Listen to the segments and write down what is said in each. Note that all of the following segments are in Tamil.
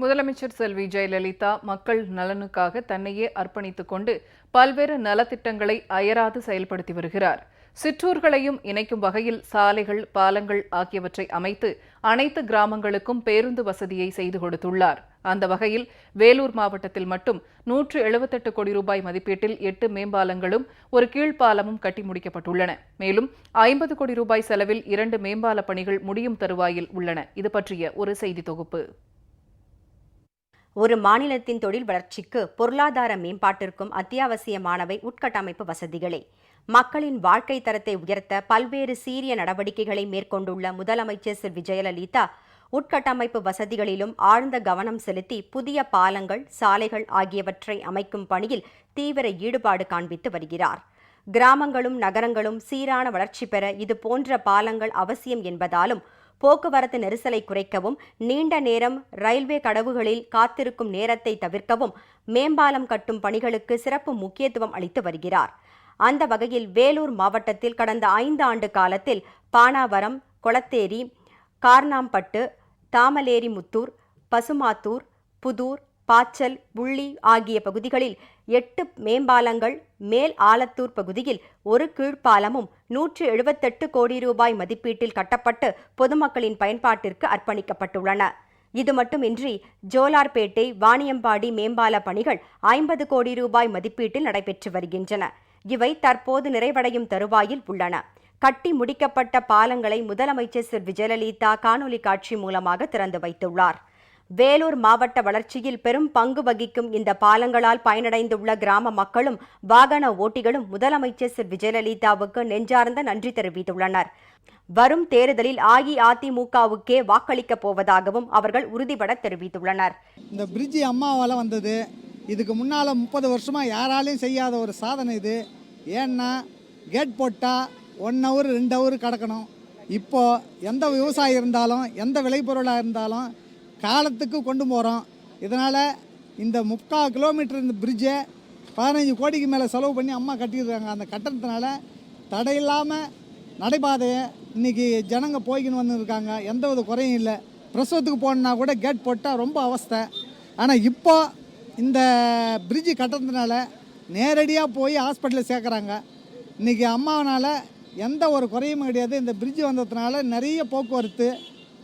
முதலமைச்சர் செல்வி ஜெயலலிதா மக்கள் நலனுக்காக தன்னையே அர்ப்பணித்துக் கொண்டு பல்வேறு நலத்திட்டங்களை அயராது செயல்படுத்தி வருகிறார். சிற்றூர்களையும் இணைக்கும் வகையில் சாலைகள் பாலங்கள் ஆகியவற்றை அமைத்து அனைத்து கிராமங்களுக்கும் பேருந்து வசதியை செய்து கொடுத்துள்ளார். அந்த வகையில் வேலூர் மாவட்டத்தில் மட்டும் நூற்று எழுபத்தெட்டு கோடி ரூபாய் மதிப்பீட்டில் எட்டு மேம்பாலங்களும் ஒரு கீழ்ப்பாலமும் கட்டி முடிக்கப்பட்டுள்ளன. மேலும் ஐம்பது கோடி ரூபாய் செலவில் இரண்டு மேம்பால பணிகள் முடியும் தருவாயில் உள்ளன. இது பற்றிய ஒரு செய்தி தொகுப்பு. ஒரு மாநிலத்தின் தொழில் வளர்ச்சிக்கு பொருளாதார மேம்பாட்டிற்கும் அத்தியாவசியமானவை உட்கட்டமைப்பு வசதிகளே. மக்களின் வாழ்க்கை தரத்தை உயர்த்த பல்வேறு சீரிய நடவடிக்கைகளை மேற்கொண்டுள்ள முதலமைச்சர் செல்வி ஜெயலலிதா உட்கட்டமைப்பு வசதிகளிலும் ஆழ்ந்த கவனம் செலுத்தி புதிய பாலங்கள் சாலைகள் ஆகியவற்றை அமைக்கும் பணியில் தீவிர ஈடுபாடு காண்பித்து வருகிறார். கிராமங்களும் நகரங்களும் சீரான வளர்ச்சி பெற இது போன்ற பாலங்கள் அவசியம் என்பதாலும் போக்குவரத்து நெரிசலை குறைக்கவும் நீண்ட நேரம் ரயில்வே கடவுகளில் காத்திருக்கும் நேரத்தை தவிர்க்கவும் மேம்பாலம் கட்டும் பணிகளுக்கு சிறப்பு முக்கியத்துவம் அளித்து வருகிறார். அந்த வகையில் வேலூர் மாவட்டத்தில் கடந்த ஐந்து ஆண்டு காலத்தில் பானாவரம் கொளத்தேரி கார்னாம்பட்டு தாமலேரிமுத்தூர் பசுமாத்தூர் புதூர் பாச்சல் புள்ளி ஆகிய பகுதிகளில் எட்டு மேம்பாலங்கள் மேல் ஆலத்தூர் பகுதியில் ஒரு கீழ்ப்பாலமும் நூற்று எழுபத்தெட்டு கோடி ரூபாய் மதிப்பீட்டில் கட்டப்பட்டு பொதுமக்களின் பயன்பாட்டிற்கு அர்ப்பணிக்கப்பட்டுள்ளன. இது மட்டுமின்றி ஜோலார்பேட்டை வாணியம்பாடி மேம்பால பணிகள் ஐம்பது கோடி ரூபாய் மதிப்பீட்டில் நடைபெற்று வருகின்றன. இவை தற்போது நிறைவடையும் தருவாயில் உள்ளன. கட்டி முடிக்கப்பட்ட பாலங்களை முதலமைச்சர் செல்வி விஜயலலிதா காணொலி காட்சி மூலமாக திறந்து வைத்துள்ளார். வேலூர் மாவட்ட வளர்ச்சியில் பெரும் பங்கு வகிக்கும் இந்த பாலங்களால் பயனடைந்துள்ள கிராம மக்களும் வாகன ஓட்டிகளும் முதலமைச்சர் செல்வி விஜயலலிதாவுக்கு நெஞ்சார்ந்த நன்றி தெரிவித்துள்ளனர். வரும் தேர்தலில் அஇஅதிமுகவுக்கே வாக்களிக்கப் போவதாகவும் அவர்கள் உறுதிபட தெரிவித்துள்ளனர். இந்த பிரிட்ஜி அம்மாவால் வந்தது. இதுக்கு முன்னால் முப்பது வருஷமாக யாராலையும் செய்யாத ஒரு சாதனை இது. ஏன்னா கேட் போட்டால் ஒன் ஹவர் ரெண்டு ஹவர் கிடக்கணும். இப்போது எந்த விவசாயி இருந்தாலும் எந்த விளைபொருளாக இருந்தாலும் காலத்துக்கு கொண்டு போகிறோம் இதனால் இந்த முக்கால் கிலோமீட்டர் இந்த பிரிட்ஜை பதினஞ்சு கோடிக்கு மேலே செலவு பண்ணி அம்மா கட்டியிருக்காங்க. அந்த கட்டணத்தினால தடையில்லாமல் நடைபாதையை இன்றைக்கி ஜனங்க போய்க்கின்னு வந்துருக்காங்க. எந்த வித குறையும் இல்லை. பிரசவத்துக்கு போகணுன்னா கூட கேட் போட்டால் ரொம்ப அவஸ்தை. ஆனால் இப்போ இந்த பிரிட்ஜு கட்டுறதுனால நேரடியாக போய் ஹாஸ்பிட்டலில் சேர்க்குறாங்க. இன்றைக்கி அம்மாவனால் எந்த ஒரு குறையும் கிடையாது. இந்த பிரிட்ஜு வந்ததுனால நிறைய போக்குவரத்து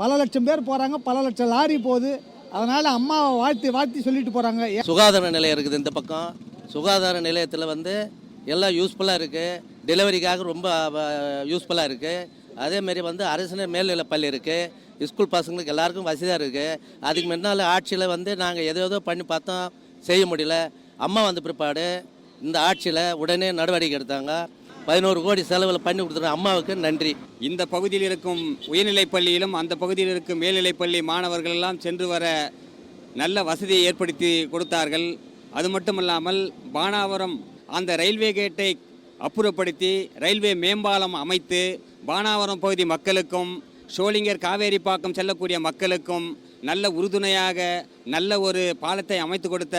பல லட்சம் பேர் போகிறாங்க பல லட்சம் லாரி போகுது. அதனால் அம்மாவை வாழ்த்தி வாழ்த்தி சொல்லிட்டு போகிறாங்க சுகாதார நிலையம் இருக்குது இந்த பக்கம். சுகாதார நிலையத்தில் வந்து எல்லாம் யூஸ்ஃபுல்லாக இருக்குது டெலிவரிக்காக ரொம்ப யூஸ்ஃபுல்லாக இருக்குது அதேமாரி வந்து அரசு மேல்நிலை பள்ளி இருக்குது ஸ்கூல் பசங்களுக்கு எல்லாருக்கும் வசதியாக இருக்குது அதுக்கு முன்னால் ஆட்சியில் வந்து நாங்கள் எதோ ஏதோ பண்ணி பார்த்தோம். செய்ய முடியல. அம்மா வந்த பிற்பாடு இந்த ஆட்சியில் உடனே நடவடிக்கை எடுத்தாங்க. பதினோரு கோடி செலவில் பண்ணி கொடுத்துருக்க அம்மாவுக்கு நன்றி. இந்த பகுதியில் இருக்கும் உயர்நிலைப் பள்ளியிலும் அந்த பகுதியில் இருக்கும் மேல்நிலைப் பள்ளி மாணவர்கள் எல்லாம் சென்று வர நல்ல வசதியை ஏற்படுத்தி கொடுத்தார்கள். அது மட்டுமல்லாமல் பானாவரம் அந்த ரயில்வே கேட்டை அப்புறப்படுத்தி ரயில்வே மேம்பாலம் அமைத்து பானாவரம் பகுதி மக்களுக்கும் ஷோலிங்கர் காவேரிப்பாக்கம் செல்லக்கூடிய மக்களுக்கும் நல்ல உறுதுணையாக நல்ல ஒரு பாலத்தை அமைத்து கொடுத்த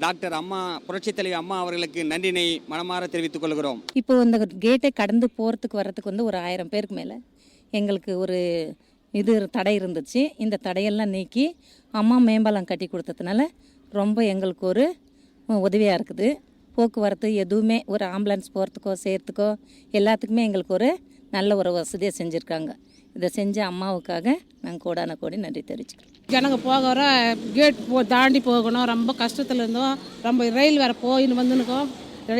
டாக்டர் அம்மா புரட்சித் தலைவி அம்மா அவர்களுக்கு நன்றினை மனமாற தெரிவித்துக் கொள்கிறோம். இப்போ இந்த கேட்டை கடந்து போகிறதுக்கு வர்றதுக்கு வந்து ஒரு ஆயிரம் பேருக்கு மேலே எங்களுக்கு ஒரு இது தடை இருந்துச்சு. இந்த தடையெல்லாம் நீக்கி அம்மா மேம்பாலம் கட்டி கொடுத்ததுனால ரொம்ப எங்களுக்கு ஒரு உதவியாக இருக்குது. போக்குவரத்து எதுவுமே ஒரு ஆம்புலன்ஸ் போகிறதுக்கோ செய்கிறதுக்கோ எல்லாத்துக்குமே எங்களுக்கு ஒரு நல்ல ஒரு வசதியை செஞ்சுருக்காங்க. இதை செஞ்ச அம்மாவுக்காக நாங்கள் கோடான கோடி நன்றி தெரிவிச்சுக்கிறோம் ஜனங்க போக வர கேட் போ தாண்டி போகணும். ரொம்ப கஷ்டத்தில் இருந்தோம். ரொம்ப ரயில் வேறு போயின்னு வந்துனுக்கோம்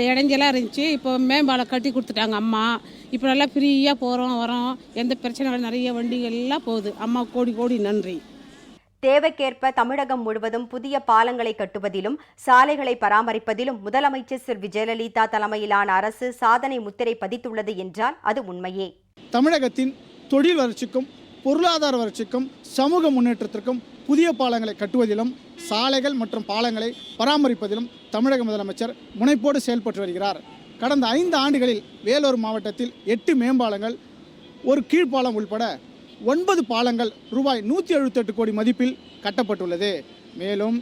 இடைஞ்சலாக இருந்துச்சு. இப்போ மேம்பாலம் கட்டி கொடுத்துட்டாங்க அம்மா. இப்போ நல்லா ஃப்ரீயாக போகிறோம் வரோம். எந்த பிரச்சனையும் நிறைய வண்டிகள் எல்லாம் போகுது. அம்மா கோடி கோடி நன்றி. தேவைக்கேற்ப தமிழகம் முழுவதும் புதிய பாலங்களை கட்டுவதிலும் சாலைகளை பராமரிப்பதிலும் முதலமைச்சர் செல்வி ஜெயலலிதா தலைமையிலான அரசு சாதனை முத்திரை பதித்துள்ளது என்றால் அது உண்மையே. தமிழகத்தின் தொழில் வளர்ச்சிக்கும் பொருளாதார வளர்ச்சிக்கும் சமூக முன்னேற்றத்திற்கும் புதிய பாலங்களை கட்டுவதிலும் சாலைகள் மற்றும் பாலங்களை பராமரிப்பதிலும் தமிழக முதலமைச்சர் முனைப்போடு செயல்பட்டு வருகிறார். கடந்த ஐந்து ஆண்டுகளில் வேலூர் மாவட்டத்தில் எட்டு மேம்பாலங்கள் ஒரு கீழ்ப்பாலம் உள்பட ஒன்பது பாலங்கள் ரூபாய் நூற்றி எழுபத்தெட்டு கோடி மதிப்பில் கட்டப்பட்டுள்ளது. மேலும்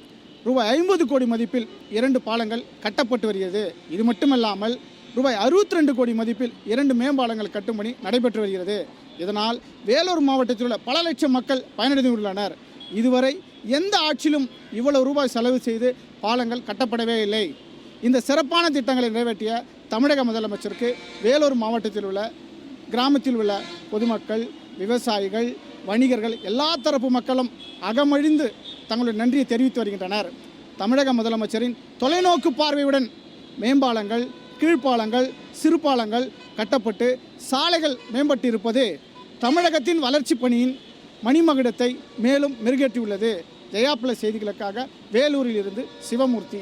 ரூபாய் ஐம்பது கோடி மதிப்பில் இரண்டு பாலங்கள் கட்டப்பட்டு வருகிறது. இது மட்டுமல்லாமல் ரூபாய் அறுபத்தி ரெண்டு கோடி மதிப்பில் இரண்டு மேம்பாலங்கள் கட்டும் பணி நடைபெற்று வருகிறது. இதனால் வேலூர் மாவட்டத்தில் உள்ள பல லட்சம் மக்கள் பயனடைந்துள்ளனர். இதுவரை எந்த ஆட்சியிலும் இவ்வளவு ரூபாய் செலவு செய்து பாலங்கள் கட்டப்படவே இல்லை. இந்த சிறப்பான திட்டங்களை நிறைவேற்றிய தமிழக முதலமைச்சருக்கு வேலூர் மாவட்டத்தில் உள்ள கிராமத்தில் உள்ள பொதுமக்கள் விவசாயிகள் வணிகர்கள் எல்லா தரப்பு மக்களும் அகமழிந்து தங்களுடைய நன்றியை தெரிவித்து வருகின்றனர். தமிழக முதலமைச்சரின் தொலைநோக்கு பார்வையுடன் மேம்பாலங்கள் கீழ்ப்பாலங்கள் சிறுபாலங்கள் கட்டப்பட்டு சாலைகள் மேம்பட்டு இருப்பது தமிழகத்தின் வளர்ச்சி பணியின் மணிமகுடத்தை மேலும் மெருகேற்றியுள்ளது. ஜெயா பிளஸ் செய்திகளுக்காக வேலூரில் இருந்து சிவமூர்த்தி.